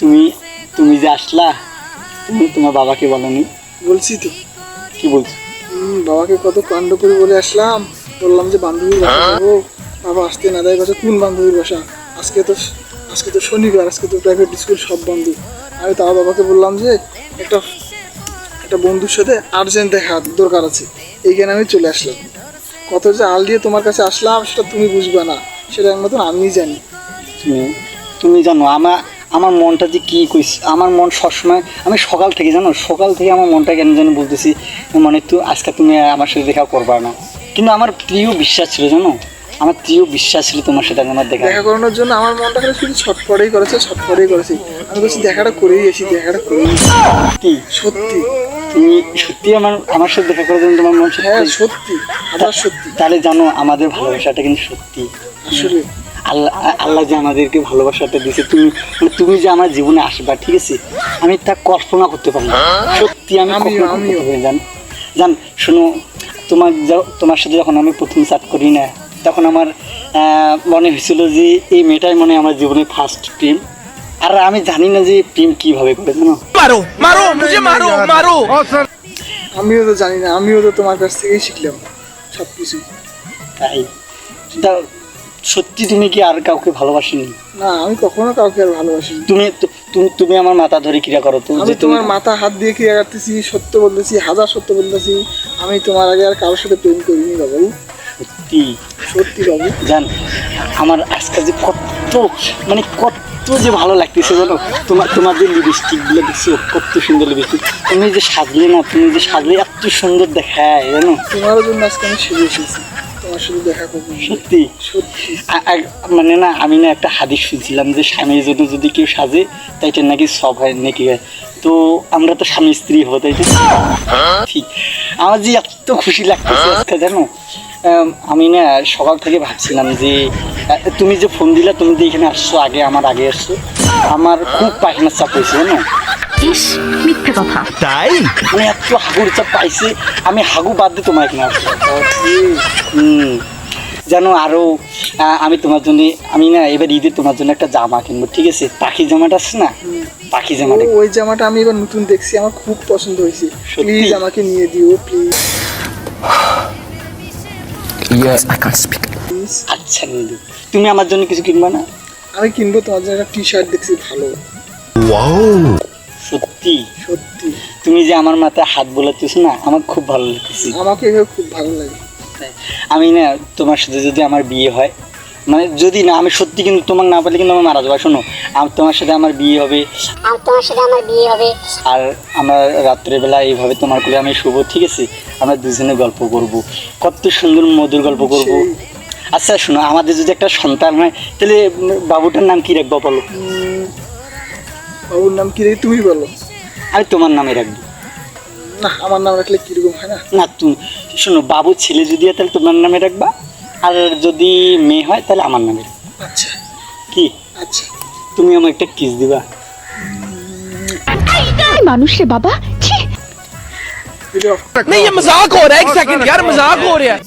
তুমি তুমি যে আসলা তুমি তোমার বাবাকে বলনি? বলছি তো। কি বলছো? বাবাকে কত কাণ্ড করে বলে আসলাম। বললাম যে বান্ধবীর বাসা যাব। বাবা আসতে না দেয় কাছে কোন বান্ধবীর বাসা? আজকে তো আজকে তো শনিবার আজকে তো প্রাইভেট স্কুল সব বন্ধু। আমি তাও বাবাকে বললাম যে একটা একটা বন্ধুর সাথে আর্জেন্ট দেখা দরকার আছে। এইখানে আমি চলে আসলাম। কত যে আল দিয়ে তোমার কাছে আসলাম সেটা তুমি বুঝবে না। সেটা একমাত্র আমিই জানি। তুমি তুমি জানো আমার আমার মনটা যে কী কইস আমার মন সবসময় আমি সকাল থেকে জানো সকাল থেকে আমার মনটা কেন যেন বলতেছি মানে তো আজকে তুমি আমার সাথে দেখা করবা না। কিন্তু আমার প্রিয় বিশ্বাস ছিল জানো আমার প্রিয় বিশ্বাস ছিল তোমার সাথে আমার দেখা দেখা করানোর জন্য আমার মনটা খালি শুধু ছটফটেই করেছে ছটফটেই করেছে। আমি বলছি দেখাটা করেই এসি দেখাটা করেই। সত্যি? সত্যি। তুমি সত্যি আমার আমার সাথে দেখা করার জন্য তোমার মন হ্যাঁ সত্যি। আবার সত্যি। তাহলে জানো আমাদের ভালোবাসাটা কিন্তু সত্যি। আসলে। আল্লাহ আল্লাহ যে আমাদেরকে ভালোবাসাটা দিয়েছে তুমি মানে তুমি যে আমার জীবনে আসবা ঠিক আছে? আমি তা কল্পনা করতে পারি হ্যাঁ? সত্যি আমি জান জান শোনো তোমার তোমার সাথে যখন আমি প্রথম চাট করি না তখন আমার মনে হয়েছিল যে এই মেয়েটাই মনে আমার জীবনে ফার্স্ট প্রেম আর আমি জানি না যে প্রেম কীভাবে করে জানো? মারো মারো আমিও তো জানি না আমিও তো তোমার কাছ থেকেই শিখলাম সব কিছু তাই সত্যি তুমি কি আর কাউকে ভালোবাসিনি? না আমি কখনো কাউকে আর ভালোবাসি তুমি তুমি তুমি আমার মাথা ধরে ক্রিয়া করো তো আমি যে তুমি তোমার মাথা হাত দিয়ে ক্রিয়া করতেছি সত্য বলতেছি হাজার সত্য বলতেছি। আমি তোমার আগে আর কারোর সাথে প্রেম করিনি বাবু। সত্যি? সত্যি বাবু। জান আমার আজকাল যে কত মানে কত যে ভালো লাগতেছে জানো তোমার তোমার যে লিপস্টিকগুলো দেখছ কত সুন্দর লিপস্টিক তুমি যে সাজলে না তুমি যে সাজলে এত সুন্দর দেখায় জানো। তোমারও জন্য আজকে আমি সেরে এসেছি। তোমার সাথে দেখা করব। সত্যি? সত্যি। মানে না আমি না একটা হাদিস শুনছিলাম যে স্বামীর জন্য যদি কেউ সাজে তাই এটা নাকি সব হয় নাকি হয়? তো আমরা তো স্বামী স্ত্রী হব তাই ঠিক। আমার যে এত খুশি লাগতেছে আজকে জানো? আমি না সকাল থেকে ভাবছিলাম যে তুমি যে ফোন দিলা তুমি যে এখানে আসছো আগে আমার আগে আসছো আমার খুব পায়খানার চাপ হয়েছে জানো? ইস মিথ্যে কথা। তাই? মানে এত হাগুর চাপ পাইছে আমি হাগু বাদ দিয়ে তোমার এখানে আসছো। হুম। জানো আরও আমি তোমার জন্য আমি না এবার ঈদে তোমার জন্য একটা জামা কিনবো ঠিক আছে? পাখি জামাটা আছে না? পাখি জামাটা ওই জামাটা আমি এবার নতুন দেখছি আমার খুব পছন্দ হয়েছে। প্লিজ আমাকে নিয়ে দিও please I can't speak. Please আচ্ছা নিয়ে দেবো। তুমি আমার জন্য কিছু কিনবা না? আমি কিনবো তোমার জন্য একটা টি শার্ট দেখছি ভালো। Wow. সত্যি? সত্যি। তুমি যে আমার মাথায় হাত বোলাতেছো না আমার খুব ভালো লাগতেছে। আমাকে খুব ভালো লাগে। আমি না তোমার সাথে যদি আমার বিয়ে হয় মানে যদি না আমি সত্যি কিন্তু তোমাকে না পারলে কিন্তু আমার মারা যাব। শোনো আম- তোমার সাথে আমার বিয়ে হবে। আর তোমার সাথে আমার বিয়ে হবে। আর আমরা রাত্রেবেলা এইভাবে তোমার কোলে আমি শুভ ঠিক আছে? আমরা দুজনে গল্প করব। কত সুন্দর মধুর গল্প করব। আচ্ছা শোনো আমাদের যদি একটা সন্তান হয় তাহলে বাবুটার নাম কি রাখব বলো? বাবুর নাম কি রে তুমি বলো। আমি তোমার নামে রাখব। না আমার নাম রাখলে কীরকম হয় না? না তুমি শোনো বাবু ছেলে যদি হয় তাহলে তোমার নামে রাখবা আর যদি মেয়ে হয় তাহলে আমার নামে রাখবা। আচ্ছা কি আচ্ছা তুমি আমার একটা কিস দিবা মানুষ রে বাবা ছি ভিডিও नहीं ये मजाक हो रहा है एक सेकंड यार मजाक हो रहा है